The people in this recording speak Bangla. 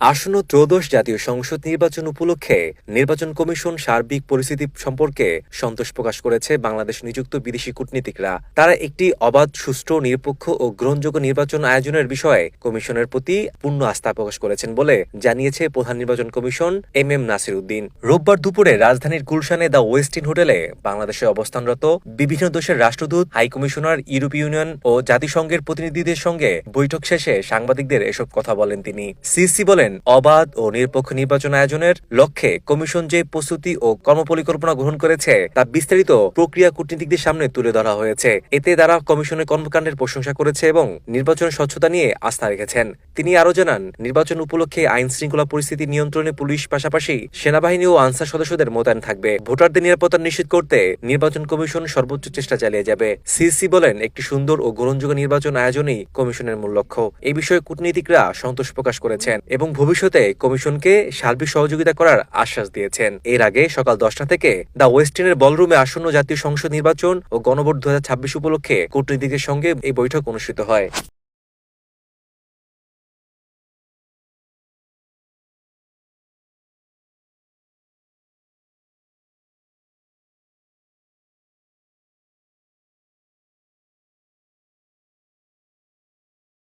আসন্ন ত্রয়োদশ জাতীয় সংসদ নির্বাচন উপলক্ষে নির্বাচন কমিশন সার্বিক পরিস্থিতি সম্পর্কে সন্তোষ প্রকাশ করেছে বাংলাদেশ নিযুক্ত বিদেশি কূটনীতিকরা। তারা একটি অবাধ, সুষ্ঠু, নিরপেক্ষ ও গ্রহণযোগ্য নির্বাচন আয়োজনের বিষয়ে কমিশনের প্রতি পূর্ণ আস্থা প্রকাশ করেছেন বলে জানিয়েছে প্রধান নির্বাচন commission M M Nasir Uddin রোববার দুপুরে রাজধানীর গুলশানে দ্য ওয়েস্টিন হোটেলে বাংলাদেশে অবস্থানরত বিভিন্ন দেশের রাষ্ট্রদূত হাইকমিশনার ইউরোপীয় ইউনিয়ন ও জাতিসংঘের প্রতিনিধিদের সঙ্গে বৈঠক শেষে সাংবাদিকদের এসব কথা বলেন তিনি। সিসি বলেন অবাধ ও নিরপেক্ষ নির্বাচন আয়োজনের লক্ষ্যে কমিশন যে প্রস্তুতি ও কর্মপরিকল্পনা গ্রহণ করেছে, তা বিস্তারিত প্রক্রিয়া কূটনীতিকদের সামনে তুলে ধরা হয়েছে। এতে তারা কমিশনের কর্মকাণ্ডের প্রশংসা করেছে এবং নির্বাচন স্বচ্ছতা নিয়ে আস্থা রেখেছেন। তিনি আরও জানান, নির্বাচন উপলক্ষে আইন শৃঙ্খলা পরিস্থিতি নিয়ন্ত্রণে পুলিশ পাশাপাশি সেনাবাহিনী ও আনসার সদস্যদের মোতায়েন থাকবে। ভোটারদের নিরাপত্তা নিশ্চিত করতে নির্বাচন কমিশন সর্বোচ্চ চেষ্টা চালিয়ে যাবে। সিসি বলেন, একটি সুন্দর ও গ্রহণযোগ্য নির্বাচন আয়োজনই কমিশনের মূল লক্ষ্য। এই বিষয়ে কূটনীতিকরা সন্তোষ প্রকাশ করেছেন এবং ভবিষ্যতে কমিশনকে সার্বিক সহযোগিতা করার আশ্বাস দিয়েছেন। এর আগে সকাল দশটা থেকে দ্য ওয়েস্টিনের বলরুমে আসন্ন জাতীয় সংসদ নির্বাচন ও গণভোট দুহাজার ছাব্বিশ উপলক্ষে কূটনীতিকের সঙ্গে এই বৈঠক অনুষ্ঠিত হয়।